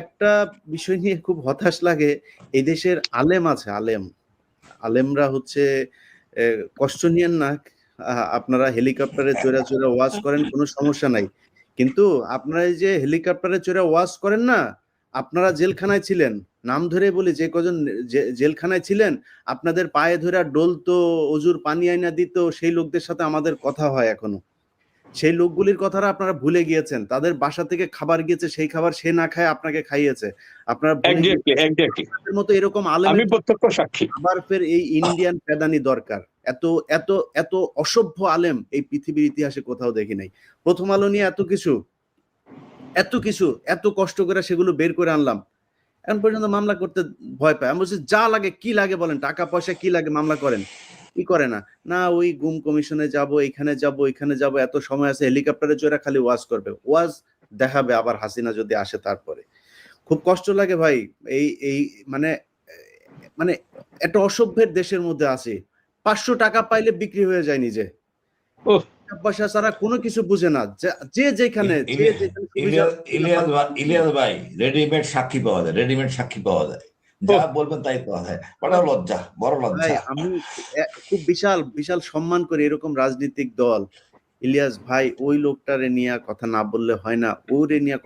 একটা বিষয় নিয়ে খুব হতাশ লাগে, এই দেশের আলেম আছে, আলেম। আলেমরা হচ্ছে কষ্ট নিয়েন না আপনারা হেলিকপ্টারে চড়ে চড়ে ওয়াজ করেন, কোনো সমস্যা নাই। কিন্তু আপনারা যে হেলিকপ্টারে চড়ে ওয়াজ করেন না, আপনারা জেলখানায় ছিলেন। নাম ধরে বলি, যে কজন জেলখানায় ছিলেন, আপনাদের পায়ে ধরে ডলতো, অজুর পানি আইনা দিত, সেই লোকদের সাথে আমাদের কথা হয় এখনও। সেই লোকগুলির কথাটা আপনারা ভুলে গিয়েছেন। তাদের বাসা থেকে খাবার গিয়েছে সেই খাবার সে না খায় আপনাকে খাইয়েছে। আপনারা মতো এরকম আলেম আমি প্রত্যক্ষ সাক্ষী। আবার ফের এই ইন্ডিয়ান পেদানি দরকার। এত এত এত অসভ্য আলেম এই পৃথিবীর ইতিহাসে কোথাও দেখি নাই। প্রথম আলো নিয়ে এত কিছু এত কিছু এত কষ্ট করে সেগুলো বের করে আনলাম। এখন পর্যন্ত মামলা করতে ভয় পায়। আমি বলছি যা লাগে কি লাগে বলেন? টাকা পয়সা কি লাগে মামলা করেন? কি করে না। না ওই গুম কমিশনে যাব এখানে যাব এখানে যাব এত সময় আছে হেলিকপ্টারে চড়ে খালি ওয়াজ করবে। ওয়াজ দেখাবে আবার হাসিনা যদি আসে তারপরে। খুব কষ্ট লাগে ভাই এই এই মানে মানে একটা অসভ্যের দেশের মধ্যে আছে। পাঁচশো টাকা পাইলে বিক্রি হয়ে যায় নিজে। পয়সা ছাড়া কোনো কিছু বুঝে না। যে- যেখানে ইলিয়াস ভাই রেডিমেড সাক্ষী পাওয়া যায় রেডিমেড সাক্ষী পাওয়া যায়। যা বলবেন তাই তো বড় লজ্জা বড় লজ্জা। আমি খুব বিশাল বিশাল সম্মান করি এরকম রাজনৈতিক দল। ইলিয়াস ভাই ওই লোকটারে নিয়ে কথা না বললে হয় না ওরে নিয়ে